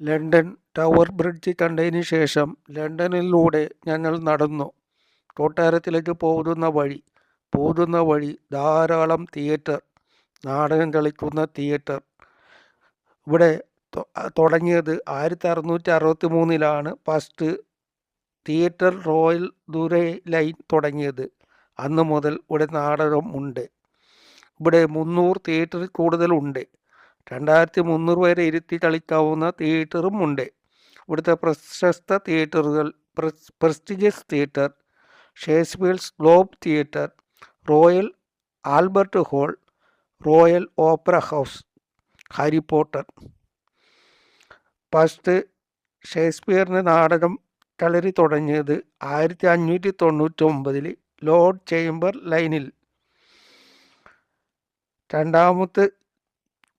London tower bridge കണ്ടതിന് ശേഷം ലണ്ടനിലൂടെ ഞങ്ങൾ നടന്നു. കൊട്ടാരത്തിലേക്ക് പോകുന്ന വഴി പോകുന്ന വഴി ധാരാളം തിയേറ്റർ നാടകം കളിക്കുന്ന തിയേറ്റർ. ഇവിടെ തുടങ്ങിയത് ആയിരത്തി അറുന്നൂറ്റി അറുപത്തി മൂന്നിലാണ് first Theatre Royal Drury Lane തുടങ്ങിയത്. അന്ന് മുതൽ ഇവിടെ നാടകം ഉണ്ട്. ഇവിടെ മുന്നൂറ് തിയേറ്ററിൽ കൂടുതലുണ്ട് രണ്ടായിരത്തി മുന്നൂറ് വരെ ഇരുത്തി കളിക്കാവുന്ന തിയേറ്ററും ഉണ്ട്. ഇവിടുത്തെ പ്രശസ്ത തിയേറ്ററുകൾ prestigious theatre Shakespeare's Globe Theatre Royal Albert Hall Royal Opera House Harry Potter. First ഷേക്സ്പിയറിന്റെ നാടകം കളരി തുടങ്ങിയത് ആയിരത്തി അഞ്ഞൂറ്റി തൊണ്ണൂറ്റി ഒമ്പതിൽ ലോർഡ് ചേംബർ ലൈനിൽ. രണ്ടാമത്തെ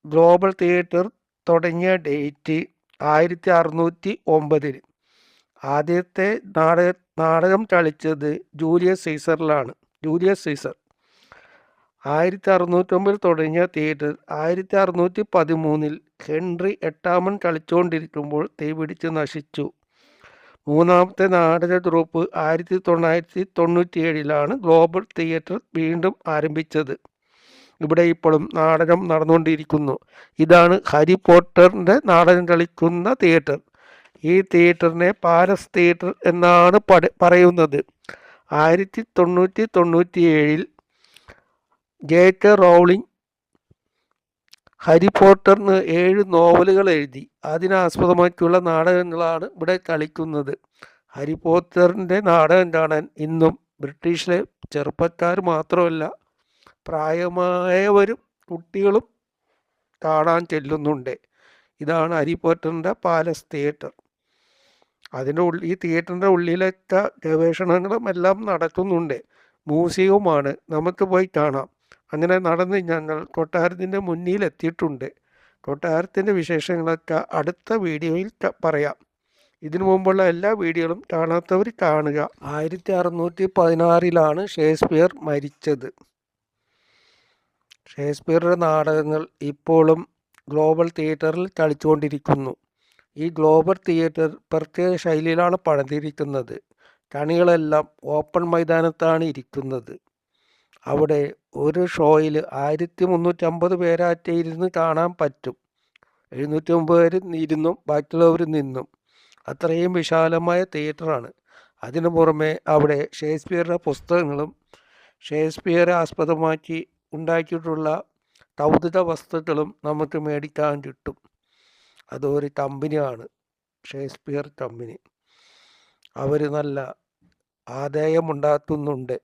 ഗ്ലോബൽ തിയേറ്റർ തുടങ്ങിയ ഡേറ്റ് ആയിരത്തി അറുന്നൂറ്റി ഒമ്പതിൽ ആദ്യത്തെ നാടക നാടകം കളിച്ചത് ജൂലിയസ് സീസറിലാണ്. Julius Caesar. ആയിരത്തി അറുന്നൂറ്റൊമ്പതിൽ തുടങ്ങിയ തിയേറ്റർ ആയിരത്തി അറുന്നൂറ്റി പതിമൂന്നിൽ ഹെൻറി എട്ടാമൻ കളിച്ചുകൊണ്ടിരിക്കുമ്പോൾ തീപിടിച്ച് നശിച്ചു. മൂന്നാമത്തെ നാടക ഗ്രൂപ്പ് ആയിരത്തി തൊള്ളായിരത്തി തൊണ്ണൂറ്റിയേഴിലാണ് ഗ്ലോബൽ തിയേറ്റർ വീണ്ടും ആരംഭിച്ചത്. ഇവിടെ ഇപ്പോഴും നാടകം നടന്നുകൊണ്ടിരിക്കുന്നു. ഇതാണ് ഹാരി പോട്ടറിന്റെ നാടകം കളിക്കുന്ന തിയേറ്റർ. ഈ തിയേറ്ററിനെ പാരസ് തിയേറ്റർ എന്നാണ് പറയുന്നത്. ആയിരത്തി തൊണ്ണൂറ്റി തൊണ്ണൂറ്റി ഏഴിൽ ജെ കെ റോളിംഗ് ഹാരി പോട്ടറിന് ഏഴ് നോവലുകൾ എഴുതി. അതിനാസ്പദമാക്കിയുള്ള നാടകങ്ങളാണ് ഇവിടെ കളിക്കുന്നത്. ഹാരി പോട്ടറിന്റെ നാടകം കാണാൻ ഇന്നും ബ്രിട്ടീഷിലെ ചെറുപ്പക്കാർ മാത്രമല്ല പ്രായമായവരും കുട്ടികളും കാണാൻ ചെല്ലുന്നുണ്ട്. ഇതാണ് ഹാരി പോട്ടറിന്റെ പാലസ് തിയേറ്റർ. അതിന്റെ ഉള്ളിൽ ഈ തിയേറ്ററിന്റെ ഉള്ളിലൊക്കെ ഗവേഷണങ്ങളും എല്ലാം നടക്കുന്നുണ്ട്. മ്യൂസിയവുമാണ്. നമുക്ക് പോയി കാണാം. അങ്ങനെ നടന്ന് ഞങ്ങൾ കൊട്ടാരത്തിന്റെ മുന്നിൽ എത്തിയിട്ടുണ്ട്. കൊട്ടാരത്തിന്റെ വിശേഷങ്ങളൊക്കെ അടുത്ത വീഡിയോയിൽ പറയാം. ഇതിനു മുമ്പുള്ള എല്ലാ വീഡിയോകളും കാണാത്തവർ കാണുക. ആയിരത്തി അറുന്നൂറ്റി പതിനാറിലാണ് ഷേക്സ്പിയർ മരിച്ചത്. ഷേക്സ്പിയറുടെ നാടകങ്ങൾ ഇപ്പോഴും ഗ്ലോബൽ തിയേറ്ററിൽ തളിച്ചുകൊണ്ടിരിക്കുന്നു ഈ ഗ്ലോബൽ തിയേറ്റർ പ്രത്യേക ശൈലിയിലാണ് പണിതിരിക്കുന്നത്. കണികളെല്ലാം ഓപ്പൺ മൈതാനത്താണ് ഇരിക്കുന്നത്. അവിടെ ഒരു ഷോയിൽ ആയിരത്തി മുന്നൂറ്റമ്പത് പേരാറ്റ ഇരുന്ന് കാണാൻ പറ്റും. എഴുന്നൂറ്റി ഒമ്പത് പേര് ഇരുന്നും ബാക്കിയുള്ളവർ നിന്നും. അത്രയും വിശാലമായ തിയേറ്ററാണ്. അതിനു പുറമെ അവിടെ ഷേക്സ്പിയറുടെ പുസ്തകങ്ങളും ഷേക്സ്പിയറെ ആസ്പദമാക്കി ഉണ്ടാക്കിയിട്ടുള്ള കൗതുക വസ്തുക്കളും നമുക്ക് മേടിക്കാൻ കിട്ടും. അതൊരു കമ്പനിയാണ് ഷേക്സ്പിയർ കമ്പനി. അവർ നല്ല ആദായമുണ്ടാക്കുന്നുണ്ട്.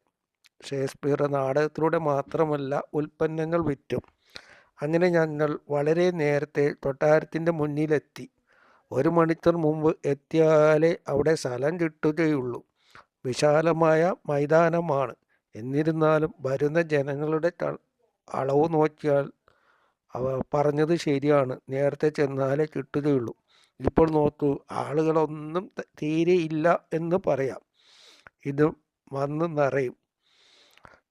ഷേക്സ്പിയർ നാടകത്തിലൂടെ മാത്രമല്ല ഉൽപ്പന്നങ്ങൾ വിറ്റും. അങ്ങനെ ഞങ്ങൾ വളരെ നേരത്തെ കൊട്ടാരത്തിന്റെ മുന്നിലെത്തി. ഒരു മണിക്കൂർ മുമ്പ് എത്തിയാലേ അവിടെ സ്ഥലം കിട്ടുകയുള്ളൂ. വിശാലമായ മൈതാനമാണ്. എന്നിരുന്നാലും വരുന്ന ജനങ്ങളുടെ അളവ് നോക്കിയാൽ അവ പറഞ്ഞത് ശരിയാണ്. നേരത്തെ ചെന്നാലേ കിട്ടുകയുള്ളൂ. ഇപ്പോൾ നോക്കൂ ആളുകളൊന്നും തീരെ ഇല്ല എന്ന് പറയാം. ഇത് വന്ന് നിറയും.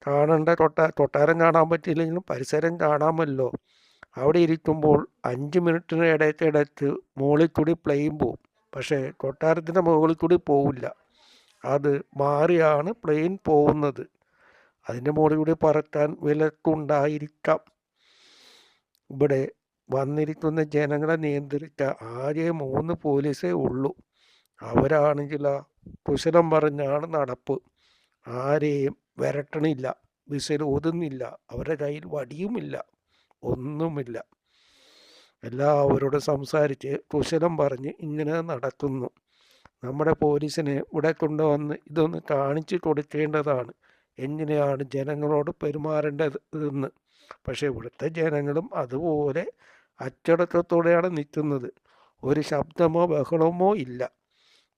കാണേണ്ട തൊട്ട കൊട്ടാരം കാണാൻ പറ്റിയില്ലെങ്കിലും പരിസരം കാണാമല്ലോ. അവിടെ ഇരിക്കുമ്പോൾ അഞ്ച് മിനിറ്റിന് ഇടയ്ക്കിടയ്ക്ക് മുകളിൽ കൂടി പ്ലെയിൻ പോവും. പക്ഷേ കൊട്ടാരത്തിന്റെ മുകളിൽ കൂടി പോവില്ല. അത് മാറിയാണ് പ്ലെയിൻ പോകുന്നത് അതിന്റെ മുകളിലൂടെ പറത്താൻ വിലക്കുണ്ടായിരിക്കാം. ഇവിടെ വന്നിരിക്കുന്ന ജനങ്ങളെ നിയന്ത്രിച്ച ആകെ മൂന്ന് പോലീസേ ഉള്ളൂ. അവരാണെങ്കിൽ കുശലം പറഞ്ഞാണ് നടപ്പ്. ആരെയും വരട്ടണില്ല വിസിൽ ഊതുന്നില്ല അവരുടെ കയ്യിൽ വടിയുമില്ല ഒന്നുമില്ല. എല്ലാവരോടും സംസാരിച്ച് കുശലം പറഞ്ഞ് ഇങ്ങനെ നടക്കുന്നു. നമ്മുടെ പോലീസിനെ ഇവിടെ കൊണ്ടുവന്ന് ഇതൊന്ന് കാണിച്ചു കൊടുക്കേണ്ടതാണ്. എങ്ങനെയാണ് ജനങ്ങളോട് പെരുമാറേണ്ടത് എന്ന് പക്ഷേ ഇവിടുത്തെ ജനങ്ങളും അതുപോലെ അച്ചടക്കത്തോടെയാണ് നിൽക്കുന്നത്. ഒരു ശബ്ദമോ ബഹളമോ ഇല്ല.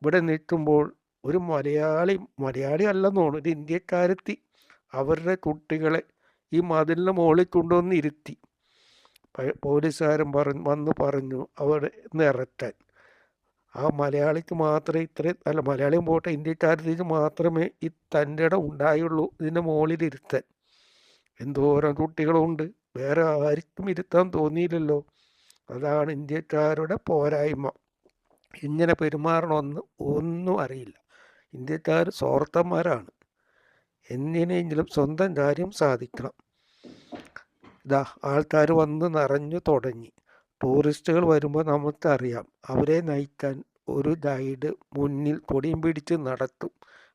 ഇവിടെ നിൽക്കുമ്പോൾ ഒരു മലയാളി മലയാളി അല്ലെന്നോണ് ഒരു ഇന്ത്യക്കാരെത്തി അവരുടെ കുട്ടികളെ ഈ മതിലിന് മുകളിൽ കൊണ്ടുവന്ന് ഇരുത്തി പോലീസുകാരൻ പറഞ്ഞു വന്ന് പറഞ്ഞു അവിടെ ഇറക്കാൻ ആ മലയാളിക്ക് മാത്രമേ ഇത്രയും അല്ല മലയാളിയും പോട്ടെ ഇന്ത്യക്കാരത്തേക്ക് മാത്രമേ ഈ തന്റെ ഇടം ഉണ്ടായുള്ളൂ ഇതിന്റെ മുകളിൽ ഇരുത്താൻ എന്തോരം കുട്ടികളുണ്ട്. വേറെ ആർക്കും ഇരുത്താൻ തോന്നിയില്ലല്ലോ. അതാണ് ഇന്ത്യക്കാരുടെ പോരായ്മ. ഇങ്ങനെ പെരുമാറണമെന്ന് ഒന്നും അറിയില്ല. ഇന്ത്യക്കാർ സ്വാർത്ഥന്മാരാണ്. എന്തിനെങ്കിലും സ്വന്തം കാര്യം സാധിക്കണം. ഇതാ ആൾക്കാർ വന്ന് നിറഞ്ഞു തുടങ്ങി. ടൂറിസ്റ്റുകൾ വരുമ്പോൾ നമുക്കറിയാം. അവരെ നയിക്കാൻ ഒരു ഗൈഡ് മുന്നിൽ കൊടിയും പിടിച്ച് നടത്തും.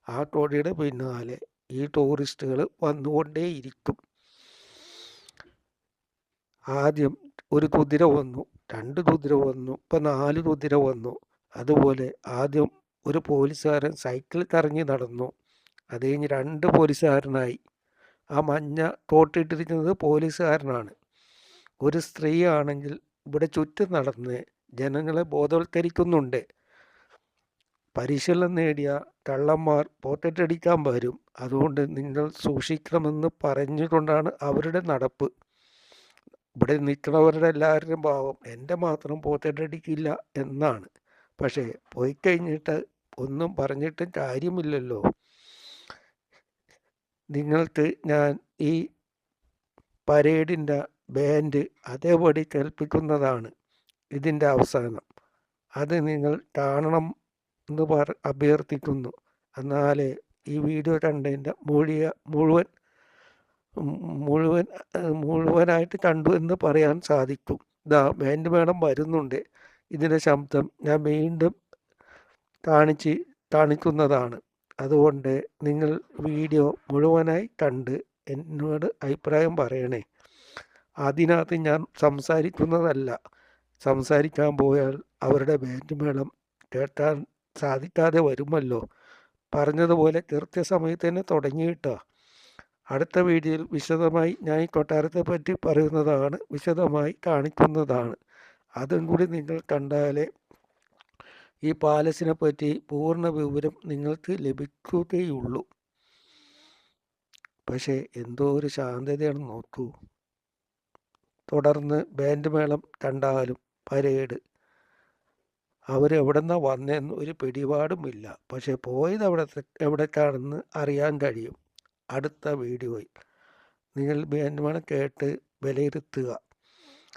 ആ കൊടിയുടെ പിന്നാലെ ഈ ടൂറിസ്റ്റുകൾ വന്നുകൊണ്ടേയിരിക്കും. ആദ്യം ഒരു കുതിര വന്നു രണ്ട് കുതിര വന്നു ഇപ്പം നാല് കുതിര വന്നു. അതുപോലെ ആദ്യം ഒരു പോലീസുകാരൻ സൈക്കിൾ കറങ്ങി നടന്നു. അത് കഴിഞ്ഞ് രണ്ട് പോലീസുകാരനായി. ആ മഞ്ഞ തോട്ടിട്ടിരിക്കുന്നത് പോലീസുകാരനാണ്. ഒരു സ്ത്രീ ആണെങ്കിൽ ഇവിടെ ചുറ്റും നടന്ന് ജനങ്ങളെ ബോധവൽക്കരിക്കുന്നുണ്ട്. പരിശീലനം നേടിയ കള്ളന്മാർ പോട്ടറ്റടിക്കാൻ വരും. അതുകൊണ്ട് നിങ്ങൾ സൂക്ഷിക്കണമെന്ന് പറഞ്ഞുകൊണ്ടാണ് അവരുടെ നടപ്പ്. ഇവിടെ നിൽക്കുന്നവരുടെ എല്ലാവരുടെയും ഭാവം എന്റെ മാത്രം പോക്കറ്റടിക്കില്ല എന്നാണ്. പക്ഷേ പോയി കഴിഞ്ഞിട്ട് ഒന്നും പറഞ്ഞിട്ട് കാര്യമില്ലല്ലോ. നിങ്ങൾക്ക് ഞാൻ ഈ പരേഡിന്റെ ബാൻഡ് അതേപടി കേൾപ്പിക്കുന്നതാണ് ഇതിന്റെ അവസാനം. അത് നിങ്ങൾ കാണണം എന്ന് പറ അഭ്യർത്ഥിക്കുന്നു. എന്നാലേ ഈ വീഡിയോ കണ്ടതിന്റെ മുഴിയ മുഴുവൻ മുഴുവൻ മുഴുവനായിട്ട് കണ്ടു എന്ന് പറയാൻ സാധിക്കും. ഇതാ ബാൻഡ് മേളം വരുന്നുണ്ട്. ഇതിന്റെ ശബ്ദം ഞാൻ വീണ്ടും കാണിച്ച് കാണിക്കുന്നതാണ്. അതുകൊണ്ട് നിങ്ങൾ വീഡിയോ മുഴുവനായി കണ്ട് എന്നോട് അഭിപ്രായം പറയണേ. അതിനകത്ത് ഞാൻ സംസാരിക്കുന്നതല്ല. സംസാരിക്കാൻ പോയാൽ അവരുടെ ബാൻഡ് മേളം കേട്ടാൻ സാധിക്കാതെ വരുമല്ലോ. പറഞ്ഞതുപോലെ കൃത്യസമയത്ത് തന്നെ തുടങ്ങിയിട്ടോ. അടുത്ത വീഡിയോയിൽ വിശദമായി ഞാൻ ഈ കൊട്ടാരത്തെ പറ്റി പറയുന്നതാണ് വിശദമായി കാണിക്കുന്നതാണ്. അതും കൂടി നിങ്ങൾ കണ്ടാലേ ഈ പാലസിനെ പറ്റി പൂർണ വിവരം നിങ്ങൾക്ക് ലഭിക്കുകയുള്ളൂ. പക്ഷേ എന്തോ ഒരു ശാന്തതയാണ് നോക്കൂ. തുടർന്ന് ബാൻഡ് മേളം കണ്ടാലും പരേഡ്. അവരെവിടെ നിന്നാണ് വന്നതെന്ന് ഒരു പിടിപാടുമില്ല. പക്ഷെ പോയത് എവിടെ എവിടേക്കാണെന്ന് അറിയാൻ കഴിയും. അടുത്ത വീഡിയോയിൽ. നിങ്ങൾ ബാൻഡ് കേട്ട് വിലയിരുത്തുക.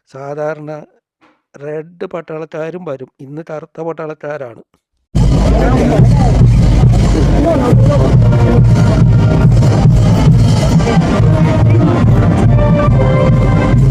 സാധാരണ റെഡ് പട്ടാളക്കാരും വരും. ഇന്ന് കറുത്ത പട്ടാളക്കാരാണ്. Allora